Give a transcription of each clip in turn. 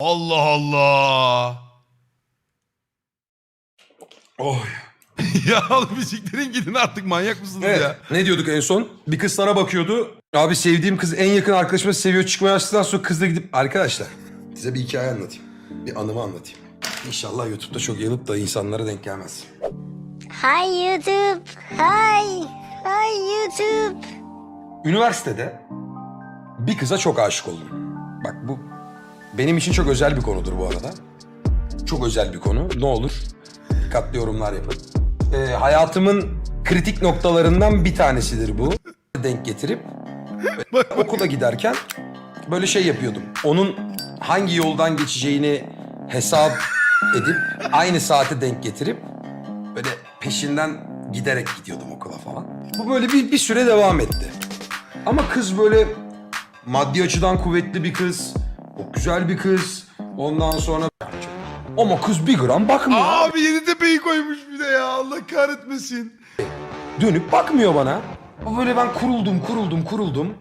Allah Allah. Oh. ya oğlum müziklerin gidin artık manyak mısınız Evet. ya? Ne diyorduk en son? Bir kız sana bakıyordu. Abi sevdiğim kız en yakın arkadaşıma seviyor çıkmaya açtıktan sonra kız da gidip... Arkadaşlar size bir hikaye anlatayım. Bir anımı anlatayım. İnşallah YouTube'da çok yayılıp da insanlara denk gelmez. Hi YouTube. Hi. Hi YouTube. Üniversitede bir kıza çok aşık oldum. Bak bu benim için çok özel bir konudur bu arada. Çok özel bir konu. Ne olur dikkatli yorumlar yapın. Ee, hayatımın kritik noktalarından bir tanesidir bu. Denk getirip okula giderken böyle şey yapıyordum. Onun hangi yoldan geçeceğini hesap edip aynı saate denk getirip böyle peşinden giderek gidiyordum okula falan. Bu böyle bir, bir süre devam etti. Ama kız böyle maddi açıdan kuvvetli bir kız. Çok güzel bir kız. Ondan sonra... Ama kız bir gram bakmıyor. Abi Yeditepe'yi koymuş bir de ya Allah kahretmesin. Dönüp bakmıyor bana. Böyle ben kuruldum, kuruldum, kuruldum.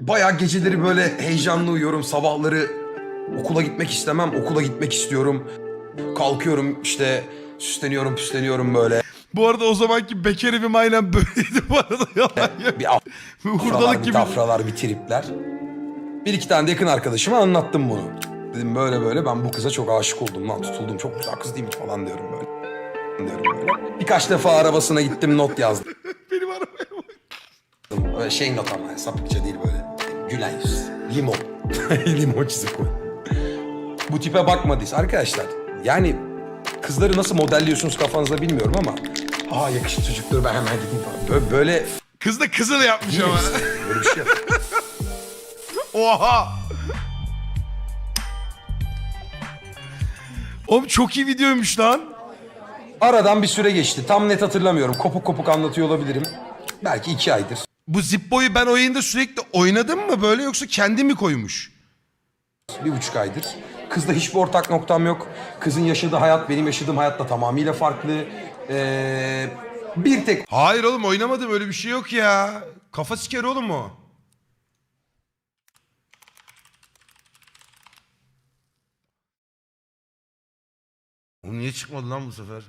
Bayağı geceleri böyle heyecanlı uyuyorum. Sabahları okula gitmek istemem. Okula gitmek istiyorum. Kalkıyorum işte süsleniyorum, püsleniyorum böyle. Bu arada o zamanki bekar evim aynen böyleydi bu arada yalan yok. Bir af- Hurdalık gibi. tafralar, bir tripler. Bir iki tane de yakın arkadaşıma anlattım bunu. Dedim böyle böyle ben bu kıza çok aşık oldum lan tutuldum çok güzel kız değil mi falan diyorum böyle. Diyorum böyle. Birkaç defa arabasına gittim not yazdım. Benim arabaya bak. Öyle şey not ama sapıkça değil böyle. Gülen yüz. Limon. Limon çizip koy. Bu tipe bakmadıysa arkadaşlar yani kızları nasıl modelliyorsunuz kafanızda bilmiyorum ama aa yakışıklı çocuktur ben hemen gideyim falan. Böyle, böyle Kız da kızını yapmış ama. böyle bir şey yap. Oha. Oğlum çok iyi videoymuş lan. Aradan bir süre geçti. Tam net hatırlamıyorum. Kopuk kopuk anlatıyor olabilirim. Belki iki aydır. Bu Zippo'yu ben o yayında sürekli oynadım mı böyle yoksa kendi mi koymuş? Bir buçuk aydır. Kızla hiçbir ortak noktam yok. Kızın yaşadığı hayat benim yaşadığım hayatla tamamıyla farklı. Ee, bir tek Hayır oğlum oynamadım öyle bir şey yok ya. Kafa siker oğlum o. Oğlum niye çıkmadı lan bu sefer?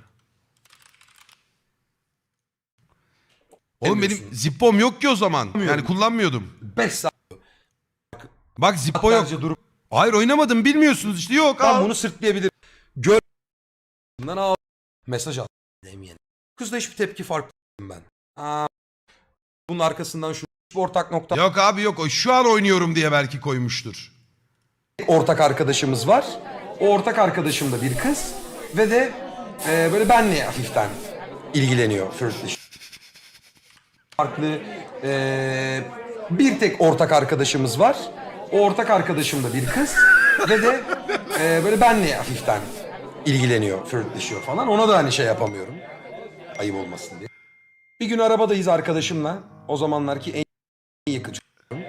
Oğlum benim Demiyorsun. Zippo'm yok ki o zaman. Yani kullanmıyordum. 5 saat Bak Zippo yok. durup Hayır oynamadım bilmiyorsunuz işte yok. ben al. bunu sırtlayabilirim. Gör. Bundan al. Mesaj al. Demeyelim. Kızda hiçbir tepki farklı ben. Aa, bunun arkasından şu ortak nokta Yok abi yok o şu an oynuyorum diye belki koymuştur. ortak arkadaşımız var. O ortak arkadaşım da bir kız ve de e, böyle benle hafiften ilgileniyor flörtleşiyor. Farklı e, bir tek ortak arkadaşımız var. O ortak arkadaşım da bir kız ve de e, böyle benle hafiften ilgileniyor, flörtleşiyor falan. Ona da hani şey yapamıyorum. Ayıp olmasın diye. Bir gün arabadayız arkadaşımla. O zamanlarki en yakın çocuğum.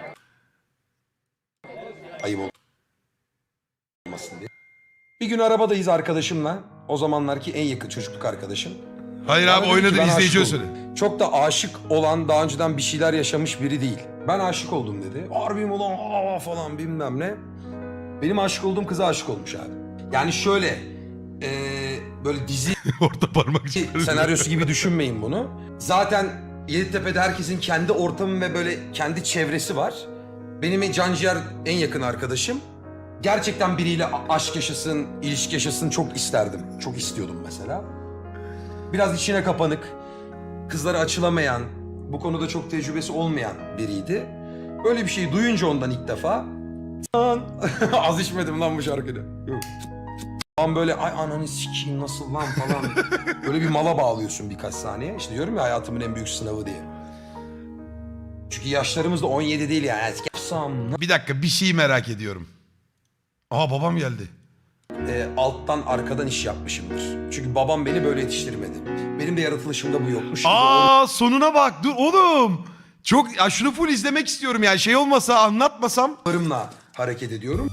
Ayıp olmasın diye. Bir gün arabadayız arkadaşımla. O zamanlarki en yakın çocukluk arkadaşım. Hayır abi dedi ki, oynadın "Ben izleyiciye aşık söyle. oldum." Çok da aşık olan daha önceden bir şeyler yaşamış biri değil. Ben aşık oldum dedi. Harbiyim ulan aa falan bilmem ne. Benim aşık olduğum kıza aşık olmuş abi. Yani şöyle eee, böyle dizi Orta parmak senaryosu gibi düşünmeyin bunu. Zaten Yeditepe'de herkesin kendi ortamı ve böyle kendi çevresi var. Benim Canciğer en yakın arkadaşım. Gerçekten biriyle aşk yaşasın, ilişki yaşasın çok isterdim. Çok istiyordum mesela. Biraz içine kapanık, kızlara açılamayan, bu konuda çok tecrübesi olmayan biriydi. Öyle bir şey duyunca ondan ilk defa az içmedim lan bu şarkıyı. Tam böyle ay ananı sikeyim nasıl lan falan. böyle bir mala bağlıyorsun birkaç saniye. İşte diyorum ya hayatımın en büyük sınavı diye. Çünkü yaşlarımız da 17 değil yani. Bir dakika bir şeyi merak ediyorum. Aa babam geldi. e, alttan arkadan iş yapmışımdır. Çünkü babam beni böyle yetiştirmedi. Benim de yaratılışımda bu yokmuş. gibi Aa sonuna bak dur oğlum. Çok ya şunu full izlemek istiyorum yani şey olmasa anlatmasam. Onlarımla hareket ediyorum.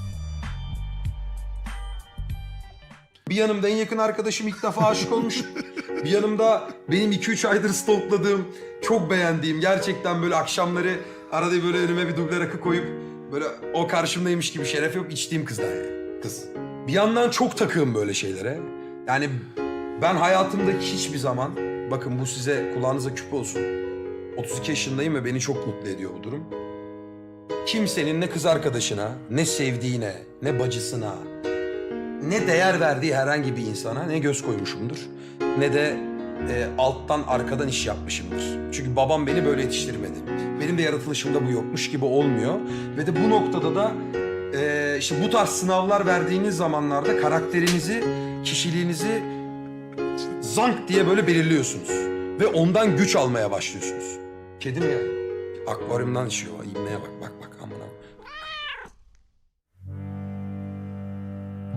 Bir yanımda en yakın arkadaşım ilk defa aşık olmuş. Bir yanımda benim 2-3 aydır stalkladığım, çok beğendiğim, gerçekten böyle akşamları arada böyle önüme bir duble rakı koyup böyle o karşımdaymış gibi şeref yok içtiğim kızlar yani. kız. Bir yandan çok takığım böyle şeylere. Yani ben hayatımda hiçbir zaman bakın bu size kulağınıza küp olsun. 32 yaşındayım ve beni çok mutlu ediyor bu durum. Kimsenin ne kız arkadaşına, ne sevdiğine, ne bacısına, ne değer verdiği herhangi bir insana ne göz koymuşumdur. Ne de e, alttan arkadan iş yapmışımdır. Çünkü babam beni böyle yetiştirmedi. Benim de yaratılışımda bu yokmuş gibi olmuyor. Ve de bu noktada da e, işte bu tarz sınavlar verdiğiniz zamanlarda karakterinizi, kişiliğinizi zank diye böyle belirliyorsunuz. Ve ondan güç almaya başlıyorsunuz. Kedim yani. Akvaryumdan içiyor. İbneye bak bak bak amına.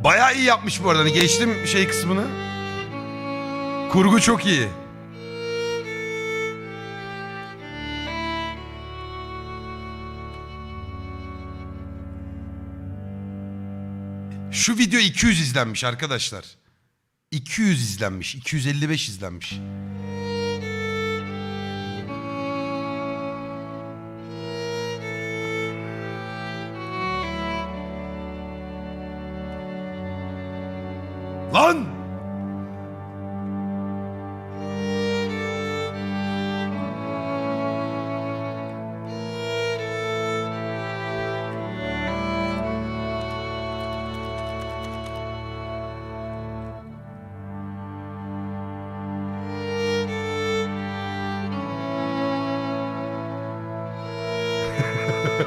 Bayağı iyi yapmış bu arada. Hani geçtim şey kısmını. Kurgu çok iyi. Şu video 200 izlenmiş arkadaşlar. 200 izlenmiş. 255 izlenmiş. Lan!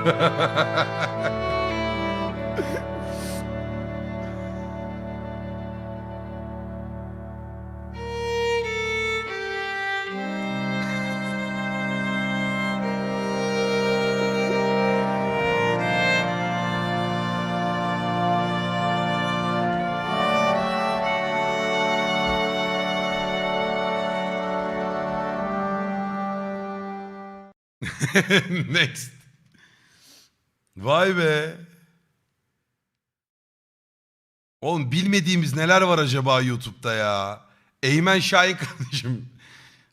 Next. Vay be. Oğlum bilmediğimiz neler var acaba YouTube'da ya? Eymen Şahin kardeşim.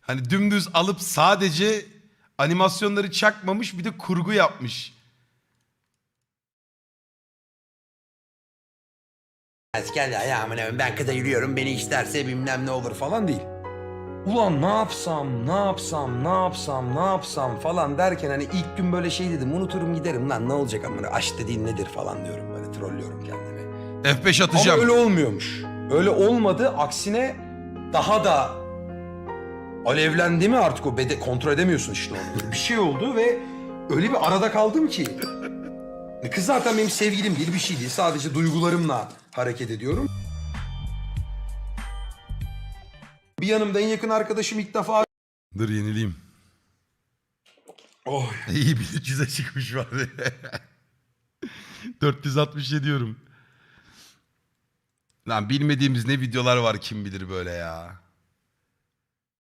Hani dümdüz alıp sadece animasyonları çakmamış bir de kurgu yapmış. Gel ayağımın ben kıza yürüyorum beni isterse bilmem ne olur falan değil. Ulan ne yapsam, ne yapsam, ne yapsam, ne yapsam falan derken hani ilk gün böyle şey dedim unuturum giderim lan ne olacak amına aşk dediğin nedir falan diyorum böyle trollüyorum kendimi. F5 Ama atacağım. öyle olmuyormuş. Öyle olmadı aksine daha da alevlendi mi artık o bede kontrol edemiyorsun işte onu. Bir şey oldu ve öyle bir arada kaldım ki. Kız zaten benim sevgilim değil bir şey değil sadece duygularımla hareket ediyorum. Yanımda en yakın arkadaşım ilk defa Dur yenileyim. Oy. İyi 1300'e çıkmış var. 467 diyorum. Lan bilmediğimiz ne videolar var kim bilir böyle ya.